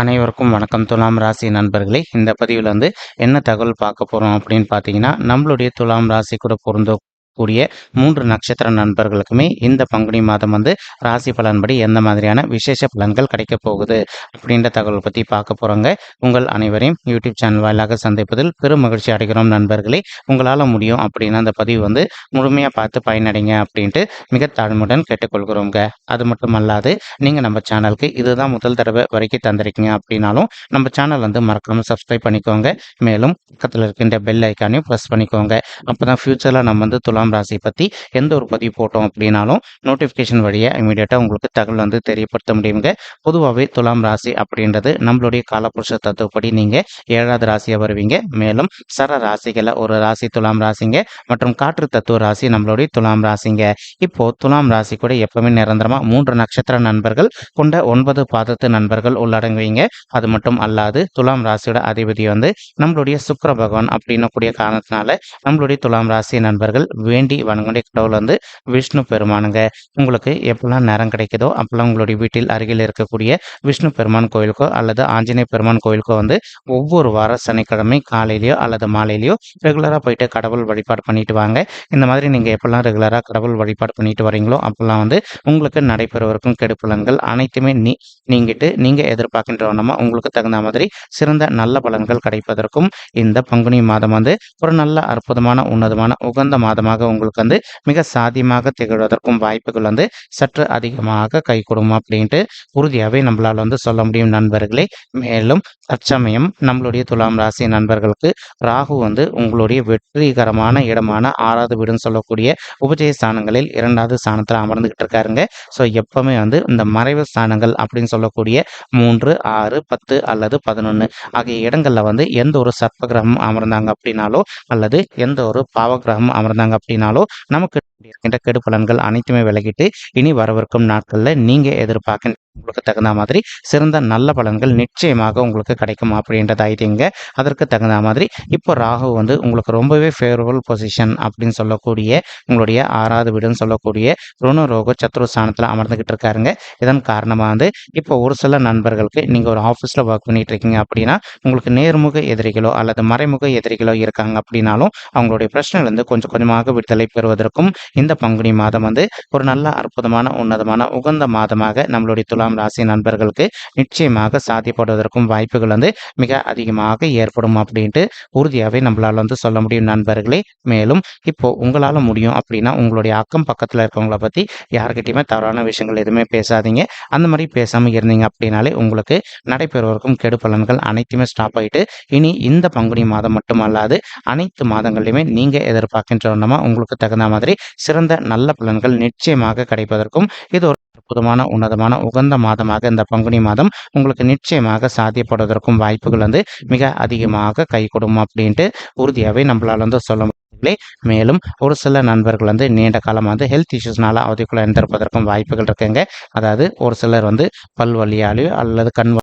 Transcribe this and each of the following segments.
அனைவருக்கும் வணக்கம். துலாம் ராசி நண்பர்களே இந்த பதிவில் வந்து என்ன தகவல் பார்க்க போகிறோம் அப்படின்னு பார்த்தீங்கன்னா நம்மளுடைய துலாம் ராசி கூட பொருந்த கூடிய மூன்று நட்சத்திர நண்பர்களுக்குமே இந்த பங்குனி மாதம் வந்து ராசி பலன்படி எந்த மாதிரியான விசேஷ பலன்கள் கிடைக்க போகுது அப்படின்ற தகவல் பற்றி பார்க்க போகிறோங்க உங்கள் அனைவரையும் யூடியூப் சேனல் வாயிலாக சந்திப்பதில் பெரும் மகிழ்ச்சி அடைகிறோம் நண்பர்களே. உங்களால் முடியும் அப்படின்னு அந்த பதிவு வந்து முழுமையாக பார்த்து பயனடைங்க அப்படின்ட்டு மிக தாழ்மையுடன் கேட்டுக்கொள்கிறோங்க அது மட்டும் அல்லாது நீங்கள் நம்ம சேனலுக்கு இதுதான் முதல் தடவை வரைக்கும் தந்திருக்கீங்க அப்படின்னாலும் நம்ம சேனல் வந்து மறக்காமல் சப்ஸ்கிரைப் பண்ணிக்கோங்க. மேலும் பக்கத்தில் இருக்கின்ற பெல் ஐக்கானையும் ப்ரெஸ் பண்ணிக்கோங்க. அப்போ தான் ஃப்யூச்சரில் நம்ம வந்து துலாம் ராசி பற்றி எந்த ஒரு பதிவு போட்டோம் அப்படின்னாலும் நோட்டிஃபிகேஷன் வழியாக இமீடியட்டாக உங்களுக்கு தகவல் வந்து தெரியப்படுத்த முடியுங்க. பொதுவாகவே துலாம் ராசி அப்படின்றது நம்மளுடைய காலப்புருஷ தத்துவப்படி நீங்கள் ஏழாவது ராசியாக வருவீங்க. மேலும் சர ராசிகளை ஒரு ராசி துலாம் ராசிங்க மற்றும் காற்று தத்துவ ராசி நம்மளுடைய துலாம் ராசிங்க. இப்போ துலாம் ராசி கூட எப்பவுமே நிரந்தரமாக மூன்று நட்சத்திர நண்பர்கள் கொண்ட ஒன்பது பாதத்து நண்பர்கள் உள்ளடங்குவீங்க. அது மட்டும் அல்லாது துலாம் ராசியோட அதிபதி வந்து நம்மளுடைய சுக்கர பகவான் அப்படின்னக்கூடிய காரணத்தினால நம்மளுடைய துலாம் ராசி நண்பர்கள் வேண்டி வணங்கக்கூடிய கடவுள் வந்து விஷ்ணு பெருமானுங்க. உங்களுக்கு எப்பெல்லாம் நேரம் கிடைக்குதோ அப்பெல்லாம் உங்களுடைய வீட்டில் அருகில் இருக்கக்கூடிய விஷ்ணு பெருமான் கோயிலுக்கோ அல்லது ஆஞ்சநேய பெருமான் கோயிலுக்கோ வந்து ஒவ்வொரு வார சனிக்கிழமை காலையிலையோ அல்லது மாலையிலையோ ரெகுலராக போயிட்டு கடவுள் வழிபாடு பண்ணிட்டு வாங்க. இந்த மாதிரி நீங்கள் எப்பெல்லாம் ரெகுலராக கடவுள் வழிபாடு பண்ணிட்டு வரீங்களோ அப்பெல்லாம் வந்து உங்களுக்கு நடைபெறவிருக்கும் கெடுப்புலன்கள் அனைத்துமே நீ நீங்கிட்டு நீங்கள் எதிர்பார்க்கின்ற வண்ணமாக உங்களுக்கு தகுந்த மாதிரி சிறந்த நல்ல பலன்கள் கிடைப்பதற்கும் இந்த பங்குனி மாதம் வந்து ஒரு நல்ல அற்புதமான உன்னதமான உகந்த மாதமாக உங்களுக்கு வந்து மிக சாத்தியமாக திகழ்வதற்கும் வாய்ப்புகள் வந்து சற்று அதிகமாக கை கொடுக்கும் அப்படின்ட்டு உறுதியாகவே நம்மளால் வந்து சொல்ல முடியும் நண்பர்களே. மேலும் தற்சமயம் நம்மளுடைய துலாம் ராசி நண்பர்களுக்கு ராகு வந்து உங்களுடைய வெற்றிகரமான இடமான ஆறாவது வீடுன்னு சொல்லக்கூடிய உபஜய ஸ்தானங்களில் இரண்டாவது ஸ்தானத்தில் அமர்ந்துகிட்டு இருக்காருங்க. ஸோ எப்பவுமே வந்து இந்த மறைவு ஸ்தானங்கள் அப்படின்னு சொல்லக்கூடிய மூன்று ஆறு பத்து அல்லது பதினொன்று ஆகிய இடங்களில் வந்து எந்த ஒரு சர்ப்ப கிரகம் அமர்ந்தாங்க அப்படின்னாலோ அல்லது எந்த ஒரு பாவ கிரகம் அமர்ந்தாங்க அப்படின்னாலோ நமக்கு இருக்கின்ற கெடு பலன்கள் அனைத்துமே விலகிட்டு இனி வரவிருக்கும் நாட்களில் நீங்கள் எதிர்பார்க்க உங்களுக்கு தகுந்த மாதிரி சிறந்த நல்ல பலன்கள் நிச்சயமாக உங்களுக்கு கிடைக்கும் அப்படின்றது ஐடிங்க அதற்கு தகுந்த மாதிரி இப்போ ராகு வந்து உங்களுக்கு ரொம்பவே ஃபேவரபுள் பொசிஷன் அப்படின்னு சொல்லக்கூடிய உங்களுடைய ஆறாவது வீடுன்னு சொல்லக்கூடிய ருணரோக சத்ரு ஸ்தானத்தில் அமர்ந்துகிட்டு இருக்காருங்க. இதன் காரணமாக வந்து இப்போ ஒரு சில நண்பர்களுக்கு நீங்கள் ஒரு ஆஃபீஸில் ஒர்க் பண்ணிட்டு இருக்கீங்க அப்படின்னா உங்களுக்கு நேர்முக எதிரிகளோ அல்லது மறைமுக எதிரிகளோ இருக்காங்க அப்படின்னாலும் அவங்களுடைய பிரச்சனையிலேருந்து கொஞ்சம் கொஞ்சமாக விடுதலை பெறுவதற்கும் இந்த பங்குனி மாதம் வந்து ஒரு நல்ல அற்புதமான உன்னதமான உகந்த மாதமாக நம்மளுடைய துலாம் ராசி நண்பர்களுக்கு நிச்சயமாக சாத்தியப்படுவதற்கும் வாய்ப்புகள் வந்து மிக அதிகமாக ஏற்படும் அப்படின்ட்டு உறுதியாகவே நம்மளால் வந்து சொல்ல முடியும் நண்பர்களே. மேலும் இப்போ உங்களால் முடியும் அப்படின்னா உங்களுடைய அக்கம் பக்கத்தில் இருக்கவங்கள பற்றி யாருக்கிட்டையுமே தவறான விஷயங்கள் எதுவுமே பேசாதீங்க. அந்த மாதிரி பேசாமல் இருந்தீங்க அப்படின்னாலே உங்களுக்கு நடைபெறுவதற்கும் கெடு பலன்கள் அனைத்துமே ஸ்டாப் ஆகிட்டு இனி இந்த பங்குனி மாதம் மட்டுமல்லாது அனைத்து மாதங்களிலுமே நீங்கள் எதிர்பார்க்கின்ற வண்ணமாக உங்களுக்கு தகுந்த மாதிரி சிறந்த நல்ல பலன்கள் நிச்சயமாக கிடைப்பதற்கும் இது ஒரு அற்புதமான உன்னதமான உகந்த மாதமாக இந்த பங்குனி மாதம் உங்களுக்கு நிச்சயமாக சாத்தியப்படுவதற்கும் வாய்ப்புகள் வந்து மிக அதிகமாக கை கொடுக்கும் அப்படின்ட்டு உறுதியாகவே நம்மளால வந்து சொல்ல முடியவில்லை. மேலும் ஒரு சில நண்பர்கள் வந்து நீண்ட காலம் வந்து ஹெல்த் இஷ்யூஸ்னால அவதிக்குள்ள இருந்திருப்பதற்கும் வாய்ப்புகள் இருக்குங்க. அதாவது ஒரு சிலர் வந்து பல் வலியாலேயோ அல்லது கண்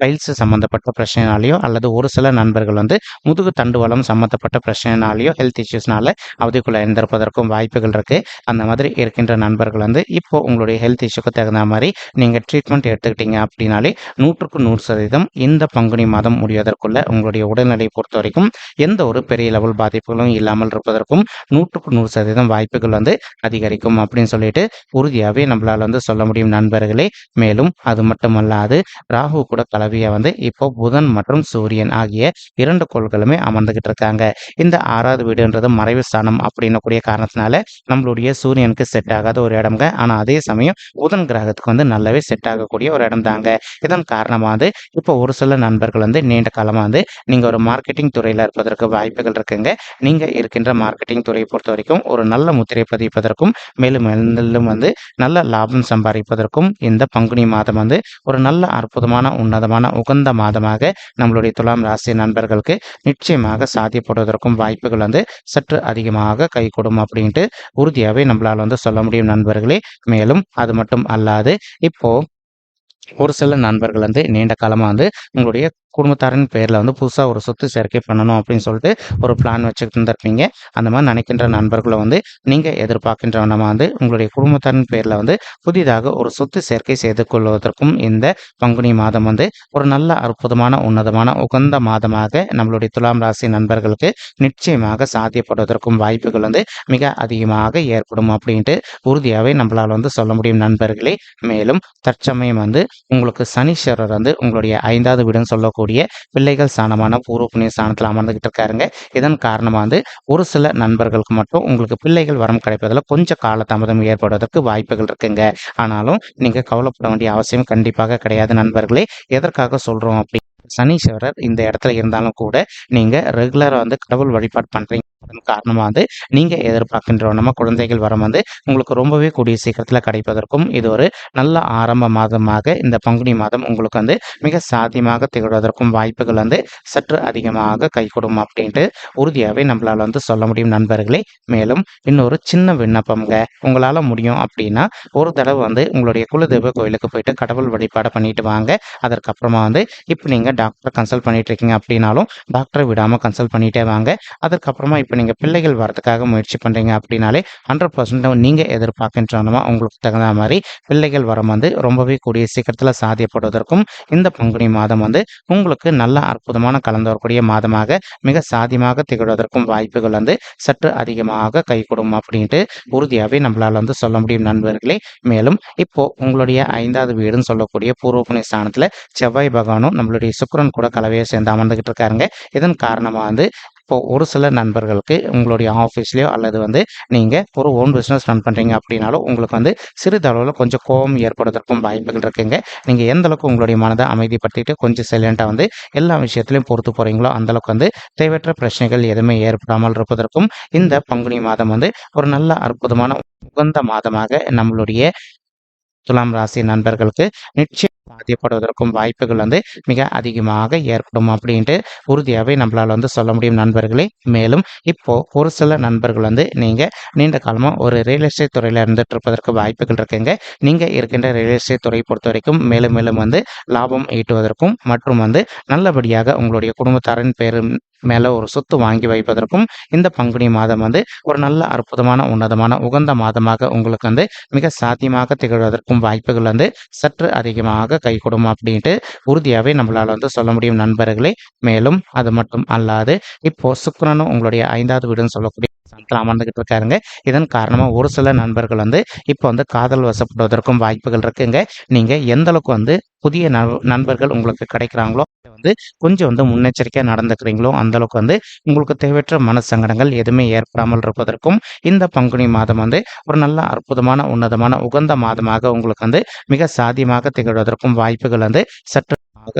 பைல்ஸ் சம்மந்தப்பட்ட பிரச்சனைனாலேயோ அல்லது ஒரு சில நண்பர்கள் வந்து முதுகு தண்டுவலம் சம்மந்தப்பட்ட பிரச்சனைனாலேயோ ஹெல்த் இஷ்யூஸ்னால அவதிக்குள்ளே இருந்திருப்பதற்கும் வாய்ப்புகள் இருக்குது அந்த மாதிரி இருக்கின்ற நண்பர்கள் வந்து இப்போ உங்களுடைய ஹெல்த் இஷ்யூக்கு தகுந்த மாதிரி நீங்கள் ட்ரீட்மெண்ட் எடுத்துக்கிட்டீங்க அப்படின்னாலே நூற்றுக்கு நூறு சதவீதம் இந்த பங்குனி மாதம் முடிவதற்குள்ள உங்களுடைய உடல்நிலையை பொறுத்த வரைக்கும் எந்த ஒரு பெரிய லெவல் பாதிப்புகளும் இல்லாமல் இருப்பதற்கும் நூற்றுக்கு நூறு சதவீதம் வாய்ப்புகள் வந்து அதிகரிக்கும் அப்படின்னு சொல்லிட்டு உறுதியாகவே நம்மளால் வந்து சொல்ல முடியும் நண்பர்களே. மேலும் அது மட்டுமல்லாது ராகு கூட கலவையை வந்து இப்போ புதன் மற்றும் சூரியன் ஆகிய இரண்டு கோள்களுமே அமர்ந்துகிட்டு இருக்காங்க இந்த ஆறாவது வீடுன்றது மறைவு ஸ்தானம் அப்படின்னக்கூடிய காரணத்தினால நம்மளுடைய சூரியனுக்கு செட் ஆகாத ஒரு இடம்ங்க. ஆனால் அதே சமயம் புதன் கிரகத்துக்கு வந்து நல்லாவே செட் ஆகக்கூடிய ஒரு இடம் தாங்க இதன் காரணமாக வந்து இப்போ ஒரு சில நண்பர்கள் வந்து நீண்ட காலமாக வந்து நீங்கள் ஒரு மார்க்கெட்டிங் துறையில் இருப்பதற்கு வாய்ப்புகள் இருக்குங்க. நீங்கள் இருக்கின்ற மார்க்கெட்டிங் துறையை பொறுத்த வரைக்கும் ஒரு நல்ல முத்திரை பதிப்பதற்கும் மேலும் மேலும் வந்து நல்ல லாபம் சம்பாதிப்பதற்கும் இந்த பங்குனி மாதம் வந்து ஒரு நல்ல அற்புதமான உன்னதமான உகந்த மாதமாக நம்மளுடைய துலாம் ராசி நண்பர்களுக்கு நிச்சயமாக சாத்தியப்படுவதற்கும் வாய்ப்புகள் வந்து சற்று அதிகமாக கை கொடும் அப்படின்ட்டு உறுதியாகவே நம்மளால் வந்து சொல்ல முடியும் நண்பர்களே. மேலும் அது மட்டும் அல்லாது இப்போ ஒரு சில நண்பர்கள் வந்து நீண்ட காலமாக வந்து உங்களுடைய குடும்பத்தாரின் பேரில் வந்து புதுசாக ஒரு சொத்து சேர்க்கை பண்ணணும் அப்படின்னு சொல்லிட்டு ஒரு பிளான் வச்சுக்கிட்டு இருந்திருப்பீங்க. அந்த மாதிரி நினைக்கின்ற நண்பர்களை வந்து நீங்கள் எதிர்பார்க்கின்ற வண்ணமாக வந்து உங்களுடைய குடும்பத்தாரின் பேரில் வந்து புதிதாக ஒரு சொத்து சேர்க்கை செய்து கொள்வதற்கும் இந்த பங்குனி மாதம் வந்து ஒரு நல்ல அற்புதமான உன்னதமான உகந்த மாதமாக நம்மளுடைய துலாம் ராசி நண்பர்களுக்கு நிச்சயமாக சாத்தியப்படுவதற்கும் வாய்ப்புகள் வந்து மிக அதிகமாக ஏற்படும் அப்படின்ட்டு உறுதியாகவே நம்மளால் வந்து சொல்ல முடியும் நண்பர்களே. மேலும் தற்சமயம் வந்து உங்களுக்கு சனீஸ்வரர் வந்து உங்களுடைய ஐந்தாவது வீடுன்னு சொல்லக்கூடிய பிள்ளைகள் ஸ்தானமான பூர்வ புண்ணிய ஸ்தானத்தில் அமர்ந்துகிட்டு இருக்காருங்க. இதன் காரணமாக வந்து ஒரு சில நண்பர்களுக்கு மட்டும் உங்களுக்கு பிள்ளைகள் வரம் கிடைப்பதில் கொஞ்சம் காலதாமதம் ஏற்படுவதற்கு வாய்ப்புகள் இருக்குங்க. ஆனாலும் நீங்கள் கவலைப்பட வேண்டிய அவசியம் கண்டிப்பாக கிடையாது நண்பர்களே. எதற்காக சொல்கிறோம் அப்படி? சனீஸ்வரர் இந்த இடத்துல இருந்தாலும் கூட நீங்கள் ரெகுலராக வந்து கடவுள் வழிபாடு பண்ணுறீங்க காரணமாக வந்து நீங்கள் எதிர்பார்க்கின்ற நம்ம குழந்தைகள் வரம் வந்து உங்களுக்கு ரொம்பவே கூடிய சீக்கிரத்தில் கிடைப்பதற்கும் இது ஒரு நல்ல ஆரம்ப மாதமாக இந்த பங்குனி மாதம் உங்களுக்கு வந்து மிக சாத்தியமாக திகழ்வதற்கும் வாய்ப்புகள் வந்து சற்று அதிகமாக கை அப்படின்ட்டு உறுதியாகவே நம்மளால் வந்து சொல்ல முடியும் நண்பர்களே. மேலும் இன்னொரு சின்ன விண்ணப்பம்ங்க உங்களால் முடியும் அப்படின்னா ஒரு தடவை வந்து உங்களுடைய குலதெய்வ கோயிலுக்கு போயிட்டு கடவுள் வழிபாடு பண்ணிட்டு வாங்க. அதற்கப்புறமா வந்து இப்போ நீங்கள் டாக்டர் கன்சல்ட் பண்ணிட்டு இருக்கீங்க அப்படின்னாலும் டாக்டரை விடாமல் கன்சல்ட் பண்ணிட்டே வாங்க. அதுக்கப்புறமா இப்போ நீங்கள் பிள்ளைகள் வரதுக்காக முயற்சி பண்ணுறீங்க அப்படின்னாலே ஹண்ட்ரட் பர்சன்ட் நீங்கள் எதிர்பார்க்கின்றனமா உங்களுக்கு தகுந்த மாதிரி பிள்ளைகள் வரம் வந்து ரொம்பவே கூடிய சீக்கிரத்தில் சாத்தியப்படுவதற்கும் இந்த பங்குனி மாதம் வந்து உங்களுக்கு நல்ல அற்புதமான கலந்து வரக்கூடிய மாதமாக மிக சாதியமாக திகழ்வதற்கும் வாய்ப்புகள் வந்து சற்று அதிகமாக கை கொடுக்கும் அப்படின்ட்டு உறுதியாகவே நம்மளால் வந்து சொல்ல முடியும் நண்பர்களே. மேலும் இப்போ உங்களுடைய ஐந்தாவது வீடுன்னு சொல்லக்கூடிய பூர்வ புண்ணிய ஸ்தானத்தில் செவ்வாய் பகவானும் நம்மளுடைய சுக்கரன் கூட கலவையை சேர்ந்து அமர்ந்துகிட்டு இருக்காருங்க. இதன் காரணமாக வந்து இப்போ ஒரு சில நண்பர்களுக்கு உங்களுடைய ஆஃபீஸ்லேயோ அல்லது வந்து நீங்கள் ஒரு ஓன் பிஸ்னஸ் ரன் பண்ணுறீங்க அப்படின்னாலும் உங்களுக்கு வந்து சிறிதளவில் கொஞ்சம் கோபம் ஏற்படுவதற்கும் வாய்ப்புகள் இருக்குங்க. நீங்கள் எந்த அளவுக்கு உங்களுடைய மனதை அமைதிப்படுத்திட்டு கொஞ்சம் சைலண்ட்டாக வந்து எல்லா விஷயத்துலையும் பொறுத்து போகிறீங்களோ அந்தளவுக்கு வந்து தேவையற்ற பிரச்சனைகள் எதுவுமே ஏற்படாமல் இருப்பதற்கும் இந்த பங்குனி மாதம் வந்து ஒரு நல்ல அற்புதமான உகந்த மாதமாக நம்மளுடைய துலாம் ராசி நண்பர்களுக்கு நிச்சயம் பாதிக்கப்படுவதற்கும் வாய்ப்புகள் வந்து மிக அதிகமாக ஏற்படும் அப்படின்ட்டு உறுதியாகவே நம்மளால் வந்து சொல்ல முடியும் நண்பர்களே. மேலும் இப்போ ஒரு சில நண்பர்கள் வந்து நீங்கள் நீண்ட காலமாக ஒரு ரியல் எஸ்டேட் துறையில் இருந்துட்டு இருப்பதற்கு வாய்ப்புகள் இருக்குங்க. நீங்கள் இருக்கின்ற ரியல் எஸ்டேட் துறை பொறுத்த வரைக்கும் மேலும் மேலும் வந்து லாபம் ஈட்டுவதற்கும் மற்றும் வந்து நல்லபடியாக உங்களுடைய குடும்பத்தாரின் பேரும் மேலே ஒரு சொத்து வாங்கி வைப்பதற்கும் இந்த பங்குனி மாதம் வந்து ஒரு நல்ல அற்புதமான உன்னதமான உகந்த மாதமாக உங்களுக்கு வந்து மிக சாத்தியமாக திகழ்வதற்கும் வாய்ப்புகள் வந்து சற்று அதிகமாக கைகூடும் அப்படின்ட்டு உறுதியாகவே நம்மளால் வந்து சொல்ல முடியும் நண்பர்களே. மேலும் அது மட்டும் அல்லாது இப்போ சுக்கரனும் உங்களுடைய ஐந்தாவது வீடுன்னு சொல்லக்கூடிய ஸ்தானத்தில் அமர்ந்துகிட்டு இருக்காருங்க. இதன் காரணமாக ஒரு சில நண்பர்கள் வந்து இப்போ வந்து காதல் வசப்படுவதற்கும் வாய்ப்புகள் இருக்குங்க. நீங்கள் எந்த அளவுக்கு வந்து புதிய நண்பர்கள் உங்களுக்கு கிடைக்கிறாங்களோ வந்து கொஞ்சம் வந்து முன்னெச்சரிக்கையாக நடந்துக்கிறீங்களோ அந்த அளவுக்கு வந்து உங்களுக்கு தேவையற்ற மன சங்கடங்கள் எதுவுமே ஏற்படாமல் இருப்பதற்கும் இந்த பங்குனி மாதம் வந்து ஒரு நல்ல அற்புதமான உன்னதமான உகந்த மாதமாக உங்களுக்கு வந்து மிக சாதியமாக திகழ்வதற்கும் வாய்ப்புகள் வந்து சற்று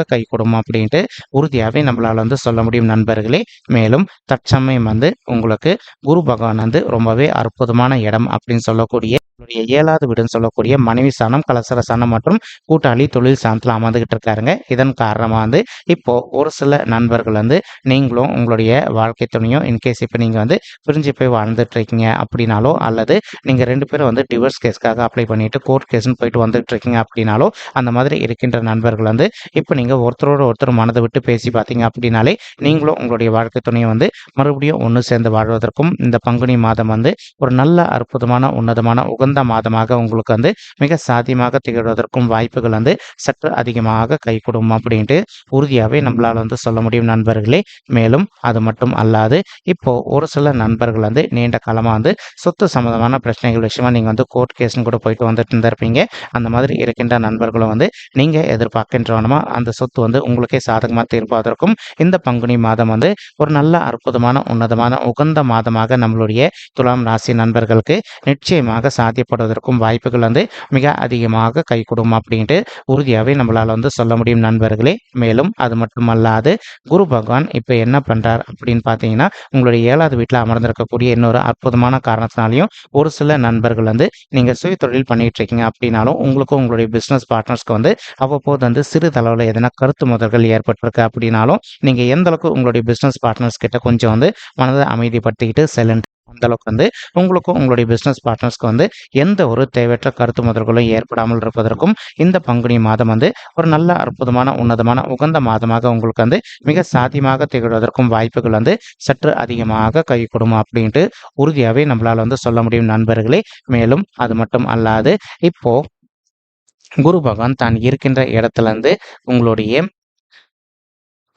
கை கொடுமா அப்படின்ட்டு உறுதியாகவே நம்மளால் வந்து சொல்ல முடியும் நண்பர்களே. மேலும் தற்சமயம் வந்து உங்களுக்கு குரு பகவான் வந்து ரொம்பவே அற்புதமான இடம் அப்படின்னு சொல்லக்கூடிய உங்களுடைய ஏழாவது வீடுன்னு சொல்லக்கூடிய மனைவி சாணம் கலசர சாணம் மற்றும் கூட்டாளி தொழில் சாணத்தில் அமர்ந்துகிட்டு இருக்காருங்க. இதன் காரணமாக வந்து இப்போ ஒரு சில நண்பர்கள் வந்து நீங்களும் உங்களுடைய வாழ்க்கை துணையும் இன்கேஸ் இப்போ நீங்கள் வந்து பிரிஞ்சு போய் வாழ்ந்துட்டு இருக்கீங்க அப்படின்னாலோ அல்லது நீங்கள் ரெண்டு பேரும் வந்து டிவோர்ஸ் கேஸ்க்காக அப்ளை பண்ணிட்டு கோர்ட் கேஸ்ன்னு போயிட்டு வந்துட்டு இருக்கீங்க அப்படின்னாலோ அந்த மாதிரி இருக்கின்ற நண்பர்கள் வந்து இப்போ நீங்கள் ஒருத்தரோட ஒருத்தர் மனதை விட்டு பேசி பார்த்தீங்க அப்படின்னாலே நீங்களும் உங்களுடைய வாழ்க்கை துணையை வந்து மறுபடியும் ஒன்று சேர்ந்து வாழ்வதற்கும் இந்த பங்குனி மாதம் வந்து ஒரு நல்ல அற்புதமான உன்னதமான உகந்த மாதமாக உங்களுக்கு வந்து மிக சாத்தியமாக திகழ்வதற்கும் வாய்ப்புகள் வந்து சற்று அதிகமாக கை கொடுக்கும் அப்படின்ட்டு உறுதியாகவே நம்மளால் வந்து சொல்ல முடியும் நண்பர்களே. மேலும் அது மட்டும் அல்லாது இப்போ ஒரு சில நண்பர்கள் வந்து நீண்ட காலமாக வந்து சொத்து சம்மந்தமான பிரச்சனைகள் விஷயமா நீங்கள் வந்து கோர்ட் கேஸ்னு கூட போயிட்டு வந்துட்டு இருந்திருப்பீங்க. அந்த மாதிரி இருக்கின்ற நண்பர்களும் வந்து நீங்கள் எதிர்பார்க்கின்றவனமா அந்த சொத்து வந்து உங்களுக்கே சாதகமாக தீர்ப்பதற்கும் இந்த பங்குனி மாதம் வந்து ஒரு நல்ல அற்புதமான உன்னதமான உகந்த மாதமாக நம்மளுடைய துலாம் ராசி நண்பர்களுக்கு நிச்சயமாக சாதி சாத்தியப்படுவதற்கும் வாய்ப்புகள் வந்து மிக அதிகமாக கை கொடுக்கும் அப்படின்ட்டு உறுதியாகவே நம்மளால் வந்து சொல்ல முடியும் நண்பர்களே. மேலும் அது மட்டுமல்லாது குரு பகவான் இப்போ என்ன பண்ணுறார் அப்படின்னு பார்த்தீங்கன்னா உங்களுடைய ஏழாவது வீட்டில் அமர்ந்திருக்கக்கூடிய இன்னொரு அற்புதமான காரணத்தினாலையும் ஒரு சில நண்பர்கள் வந்து நீங்கள் சுய தொழில் பண்ணிட்டு இருக்கீங்க அப்படின்னாலும் உங்களுக்கும் உங்களுடைய பிஸ்னஸ் பார்ட்னர்ஸ்க்கு வந்து அவ்வப்போது வந்து சிறிதளவில் எதனா கருத்து முதல்கள் ஏற்பட்டிருக்கு அப்படின்னாலும் நீங்கள் எந்த அளவுக்கு உங்களுடைய பிஸ்னஸ் பார்ட்னர்ஸ் கிட்ட கொஞ்சம் வந்து மனதை அமைதிப்படுத்திக்கிட்டு சைலண்ட் அந்த அளவுக்கு வந்து உங்களுக்கும் உங்களுடைய பிஸ்னஸ் பார்ட்னர்ஸ்க்கு வந்து எந்த ஒரு தேவையற்ற கருத்து முதல்களும் ஏற்படாமல் இருப்பதற்கும் இந்த பங்குனி மாதம் வந்து ஒரு நல்ல அற்புதமான உன்னதமான உகந்த மாதமாக உங்களுக்கு வந்து மிக சாத்தியமாக திகழ்வதற்கும் வாய்ப்புகள் வந்து சற்று அதிகமாக கை கொடுமா அப்படின்ட்டு உறுதியாகவே நம்மளால் வந்து சொல்ல முடியும் நண்பர்களே. மேலும் அது மட்டும் அல்லாது இப்போ குரு பகவான் தான் இருக்கின்ற இடத்துல இருந்து உங்களுடைய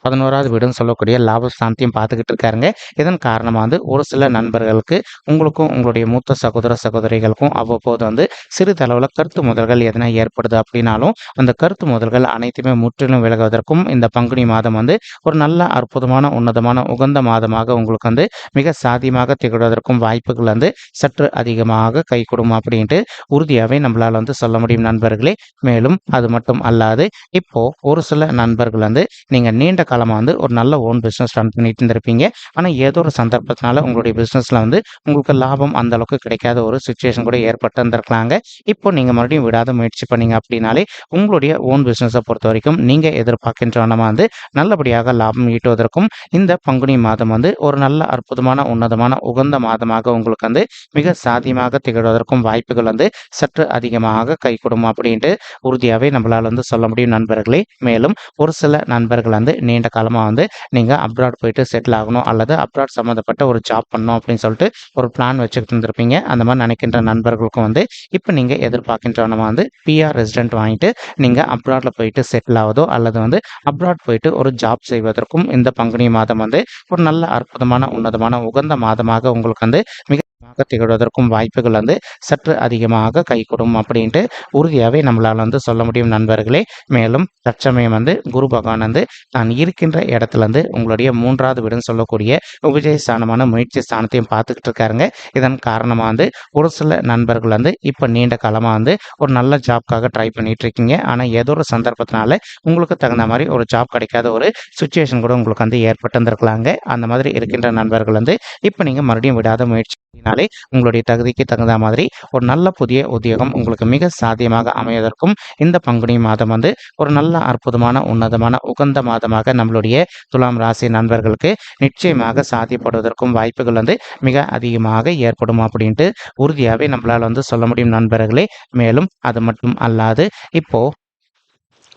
பதினோராவது வீடுன்னு சொல்லக்கூடிய லாபஸ்தானத்தையும் பார்த்துக்கிட்டு இருக்காருங்க. இதன் காரணமாக வந்து ஒரு சில நண்பர்களுக்கு உங்களுக்கும் உங்களுடைய மூத்த சகோதர சகோதரிகளுக்கும் அவ்வப்போது வந்து சிறிதளவில் கருத்து முதல்கள் எதனா ஏற்படுது அப்படின்னாலும் அந்த கருத்து முதல்கள் அனைத்துமே முற்றிலும் விலகுவதற்கும் இந்த பங்குனி மாதம் வந்து ஒரு நல்ல அற்புதமான உன்னதமான உகந்த மாதமாக உங்களுக்கு வந்து மிக சாதியமாக திகழ்வதற்கும் வாய்ப்புகள் வந்து சற்று அதிகமாக கை கொடுக்கும் அப்படின்ட்டு உறுதியாகவே நம்மளால் வந்து சொல்ல முடியும் நண்பர்களே. மேலும் அது மட்டும் அல்லாது இப்போ ஒரு சில நண்பர்கள் வந்து நீங்கள் நீண்ட காலமாக வந்து ஒரு நல்ல ஓன் பிஸ்னஸ் ரன் பண்ணிட்டு இருந்திருப்பீங்க. ஆனால் ஏதோ ஒரு சந்தர்ப்பத்தினால உங்களுடைய பிஸ்னஸில் வந்து உங்களுக்கு லாபம் அந்த அளவுக்கு கிடைக்காத ஒரு சுச்சுவேஷன் கூட ஏற்பட்டு இருந்திருக்கலாங்க. இப்போ நீங்கள் மறுபடியும் விடாத முயற்சி பண்ணீங்க அப்படின்னாலே உங்களுடைய ஓன் பிஸ்னஸை பொறுத்த வரைக்கும் நீங்கள் எதிர்பார்க்கின்ற வண்ணமாக வந்து நல்லபடியாக லாபம் ஈட்டுவதற்கும் இந்த பங்குனி மாதம் வந்து ஒரு நல்ல அற்புதமான உன்னதமான உகந்த மாதமாக உங்களுக்கு வந்து மிக சாத்தியமாக திகழ்வதற்கும் வாய்ப்புகள் வந்து சற்று அதிகமாக கை கொடுக்கும் அப்படின்ட்டு உறுதியாகவே நம்மளால் வந்து சொல்ல முடியும் நண்பர்களே. மேலும் ஒரு சில நண்பர்கள் வந்து நீண்ட காலமாக வந்து நீங்கள் அப்ராட் போயிட்டு செட்டில் ஆகணும் அல்லது அப்ராட் சம்மந்தப்பட்ட ஒரு ஜாப் பண்ணணும் அப்படின்னு சொல்லிட்டு ஒரு பிளான் வச்சுக்கிட்டு இருந்திருப்பீங்க. அந்த மாதிரி நினைக்கின்ற நண்பர்களுக்கும் வந்து இப்போ நீங்கள் எதிர்பார்க்கின்றவனமாக வந்து பிஆர் ரெசிடென்ட் வாங்கிட்டு நீங்கள் அப்ராடில் போயிட்டு செட்டில் ஆகுதோ அல்லது வந்து அப்ராட் போயிட்டு ஒரு ஜாப் செய்வதற்கும் இந்த பங்குனி மாதம் வந்து ஒரு நல்ல அற்புதமான உன்னதமான உகந்த மாதமாக உங்களுக்கு வந்து மிக திகழ்வதற்கும் வாய்ப்புகள் வந்து சற்று அதிகமாக கைகூடும் அப்படின்ட்டு உறுதியாகவே நம்மளால் வந்து சொல்ல முடியும் நண்பர்களே. மேலும் தற்சமயம் வந்து குரு பகவான் வந்து நான் இருக்கின்ற இடத்துல இருந்து உங்களுடைய மூன்றாவது வீடுன்னு சொல்லக்கூடிய உபஜய ஸ்தானமான முயற்சி ஸ்தானத்தையும் பார்த்துக்கிட்டு இருக்காருங்க இதன் காரணமாக வந்து ஒரு சில நண்பர்கள் வந்து இப்போ நீண்ட காலமாக வந்து ஒரு நல்ல ஜாப்காக ட்ரை பண்ணிட்டு இருக்கீங்க ஆனால் ஏதோ ஒரு சந்தர்ப்பத்தினால உங்களுக்கு தகுந்த மாதிரி ஒரு ஜாப் கிடைக்காத ஒரு சுச்சுவேஷன் கூட உங்களுக்கு வந்து ஏற்பட்டு இருந்திருக்கலாங்க அந்த மாதிரி இருக்கின்ற நண்பர்கள் வந்து இப்போ நீங்கள் மறுபடியும் விடாத முயற்சி பண்ணினாலே உங்களுடைய தகுதிக்கு தகுந்த மாதிரி ஒரு நல்ல புதிய உத்தியோகம் உங்களுக்கு மிக சாத்தியமாக அமைவதற்கும் இந்த பங்குனி மாதம் வந்து ஒரு நல்ல அற்புதமான உன்னதமான உகந்த மாதமாக நம்மளுடைய துலாம் ராசி நண்பர்களுக்கு நிச்சயமாக சாத்தியப்படுவதற்கும் வாய்ப்புகள் வந்து மிக அதிகமாக ஏற்படும் அப்படின்ட்டு உறுதியாகவே நம்மளால் வந்து சொல்ல முடியும் நண்பர்களே. மேலும் அது மட்டும் அல்லாது இப்போ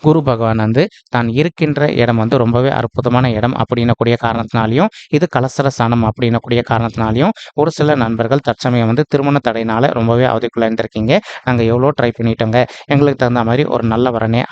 குரு பகவான் வந்து தான் இருக்கின்ற இடம் வந்து ரொம்பவே அற்புதமான இடம் அப்படின்னக்கூடிய காரணத்தினாலையும் இது கலசர ஸ்தானம் அப்படின்னக்கூடிய காரணத்தினாலையும் ஒரு சில நண்பர்கள் தற்சமயம் வந்து திருமண தடையினால ரொம்பவே அவதிக்குள்ள இருந்திருக்கீங்க நாங்கள் எவ்வளோ ட்ரை பண்ணிட்டோங்க. எங்களுக்கு தகுந்த மாதிரி ஒரு நல்ல வரனே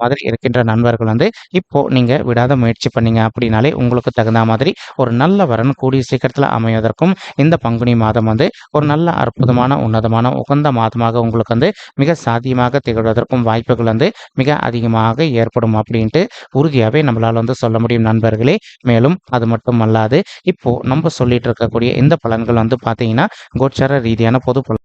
மாதிரி இருக்கின்ற நண்பர்கள் வந்து இப்போ நீங்க விடாத முயற்சி பண்ணீங்க அப்படின்னாலே உங்களுக்கு தகுந்த மாதிரி ஒரு நல்ல வரன் கூடிய சீக்கிரத்தில் அமைவதற்கும் இந்த பங்குனி மாதம் வந்து ஒரு நல்ல அற்புதமான உன்னதமான உகந்த மாதமாக உங்களுக்கு வந்து மிக சாத்தியமாக திகழ்வதற்கும் வாய்ப்புகள் வந்து மிக அதிகமாக ஏற்படும் அப்படின்ட்டு உறுதியாகவே நம்மளால் வந்து சொல்ல முடியும் நண்பர்களே. மேலும் அது மட்டும் அல்லாது இப்போ நம்ம சொல்லிட்டு இருக்கக்கூடிய இந்த பலன்கள் வந்து பார்த்தீங்கன்னா கோச்சார ரீதியான பொது